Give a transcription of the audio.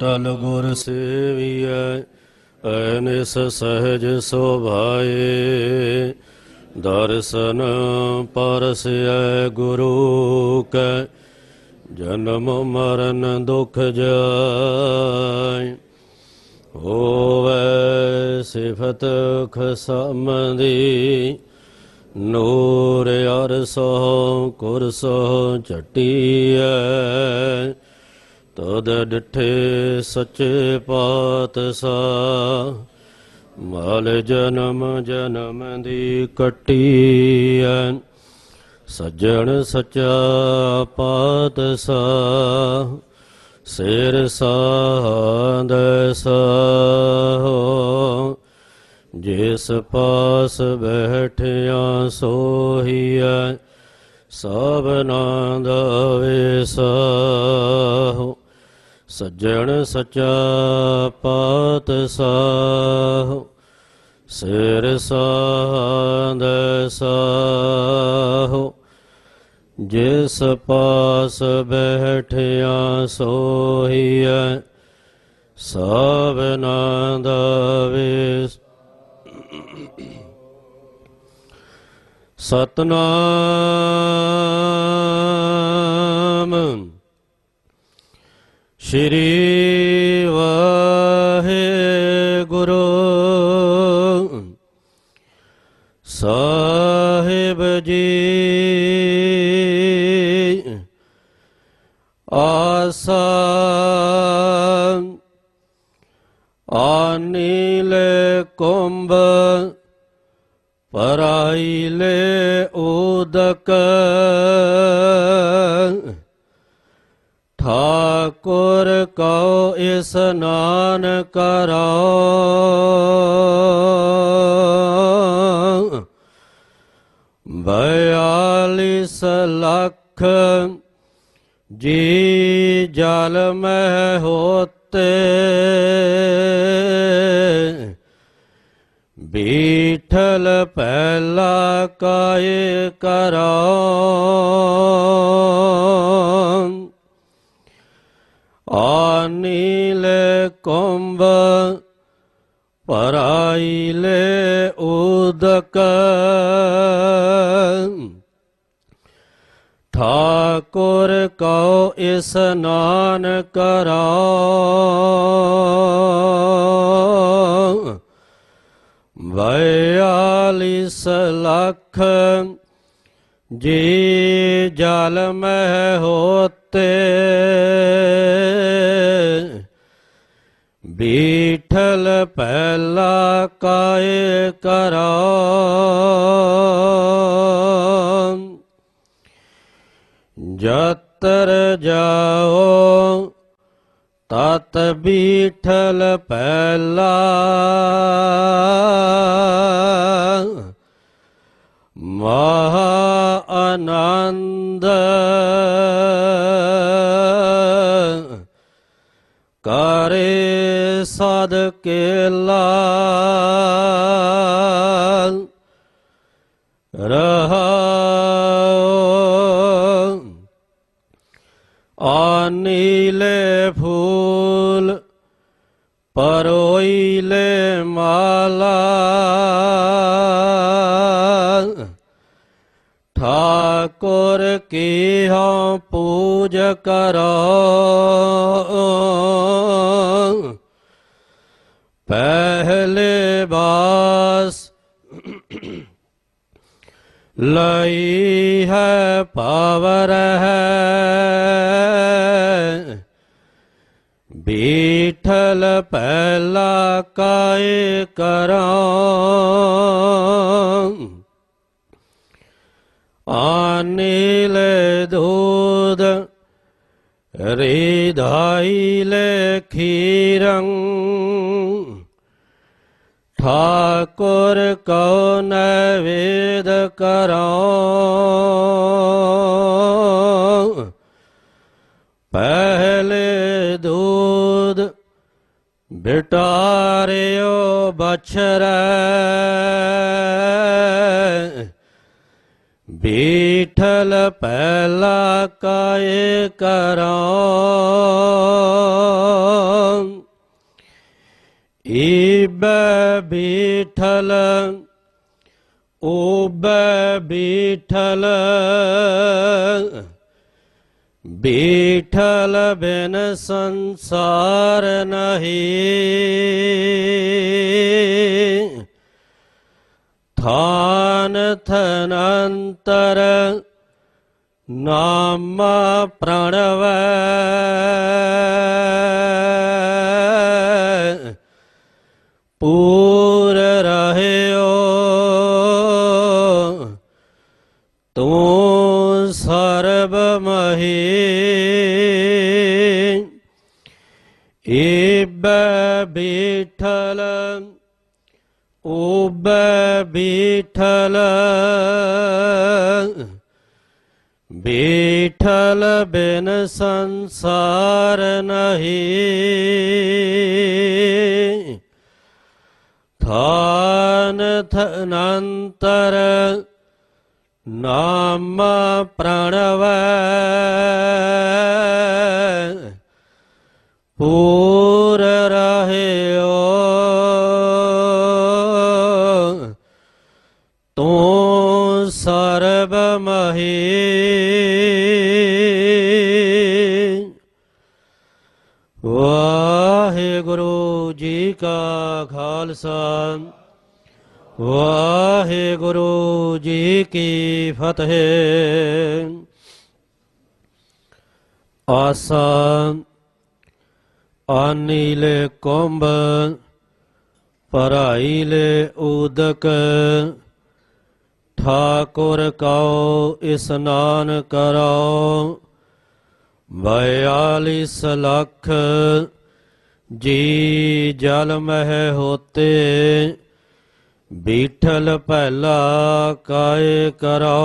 ਟਲ ਗੁਰ ਸੇਵੀਐ ਐਨਿਸ ਸਹਿਜ ਸੋਭਾਏ। ਦਰਸ਼ਨ ਪਰਸੈ ਗੁਰੂ ਕੈ, ਜਨਮ ਮਰਨ ਦੁਖ ਜਾਇ ਹੋਵੇ ਸਿਫਤ ਖਸਮਦੀ, ਨੂਰ ਅਰਸੋ ਕੁਰਸੋ ਝਟੀਐ। ਤਦ ਡਿਠੇ ਸੱਚੇ ਪਾਤਸ਼ਾਹ। ਮਾਲ ਜਨਮ ਜਨਮ ਦੀ ਕਟੀ ਕਟੀਐ। ਸੱਜਣ ਸੱਚਾ ਪਾਤਸ਼ਾਹ। ਸਿਰ ਸਾਧ ਸਾਹੋ। ਜਿਸ ਪਾਸ ਬੈਠਿਆ ਸੋਹੀਐ ਸਭਨਾ ਦਾ ਵਿਸਾਹੋ ਸੱਜਣ ਸੱਚਾ ਪਾਤਸ਼ਾਹ ਸਿਰ ਸਾਧ ਸਾਹ। ਜਿਸ ਪਾਸ ਬੈਠਿਆ ਸੋਹੀਐ ਸਭਨਾ ਦਾ ਵਿਸ ਸਤਨਾਮ ਸ਼੍ਰੀ ਵਾਹਿਗੁਰੂ। ਸਾਹਿਬ ਜੀ ਆਸਾ ਆਨੀਲ ਕੁੰਭ ਪਰਾਈਲੇ ਉਦਕ। ਠਾਕੁਰ ਕਉ ਇਸਨਾਨ ਕਰੋ ਬਿਆਲੀਸ ਲੱਖ ਜੀ ਜਲ ਮਹਿ ਹੋਤੇ। ਬੀਠਲ ਪਹਿਲਾ ਕਾਇ ਕਰੋ ਆਨੀਲ ਕੁੰਭ ਪਰਾਈਲੇ ਉਦਕ। ਠਾਕੁਰ ਕਉ ਇਸਨਾਨ ਕਰਾਉ ਬਿਆਲੀਸ ਲੱਖ ਜੀ ਜਲ ਮਹਿ ਹੋਤੇ। ਬੀਠਲ ਪਹਿਲਾ ਕਾਇ ਕਰਾਉ ਜਤਰ ਜਾਓ ਤਤ ਬੀਠਲ ਪਹਿਲਾ। ਮਹਾ ਆਨੰਦ ਕਰੇ ਕੇਲਾ। ਰਹਾ ਆਨੀਲੇ ਫੂਲ ਪਰੋਈਲੇ ਮਾਲਾ। ਠਾਕੁਰ ਕੀ ਹਉ ਪੂਜ ਕਰੋ। ਪਹਿਲੇ ਬਾਸ ਲਈ ਹੈ ਪਾਵਰ ਹੈ। ਬੀਠਲ ਪਹਿਲਾ ਕਾਇ ਕਰਾਂ। ਆਨੀਲ ਦੂਧ ਰਿਧਾਈ ਲੈ ਖੀਰੰ ਠਾਕੁਰ ਕਉ ਨਵੇਦ ਕਰਾਉ। ਪਹਿਲੇ ਦੂਧ ਬਿਟਾਰਿਓ ਬਛਰੈ। ਬੀਠਲ ਪਹਿਲਾ ਕਾਏ ਕਰਾਂ ਈਬ ਬੀਠਲ ਓਬ ਬੀਠਲ। ਬੀਠਲ ਬਿਨ ਸੰਸਾਰ ਨਹੀਂ। ਥਾਨ ਥਨੰਤਰ ਨਾਮ ਪ੍ਰਣਵ। ਪੂਰ සරබමහි ඉබ්බබිටල උබ්බබිටල බිටල බෙන සංසාරනහි ථානථනන්තර ਨਾਮ ਪ੍ਰਣਵ। ਪੂਰ ਰਹਿਓ। ਤੂੰ ਸਰਬ ਮਹੀ। ਵਾਹਿਗੁਰੂ ਜੀ ਕਾ ਖਾਲਸਾ। ਵਾਹਿਗੁਰੂ ਜੀ ਕੀ ਫਤਿਹ। ਆਸਾ ਆਨੀਲੇ ਕੁੰਭ, ਭਰਾਈਲੇ ਉਦਕ। ਠਾਕੁਰ ਕਉ ਇਸਨਾਨ ਕਰੋ ਬਯਾਲੀਸ ਲੱਖ ਜੀ ਜਲ ਮਹਿ ਹੋਤੇ। ਬੀਠਲ ਪਹਿਲਾ ਕਾਏ ਕਰੋ।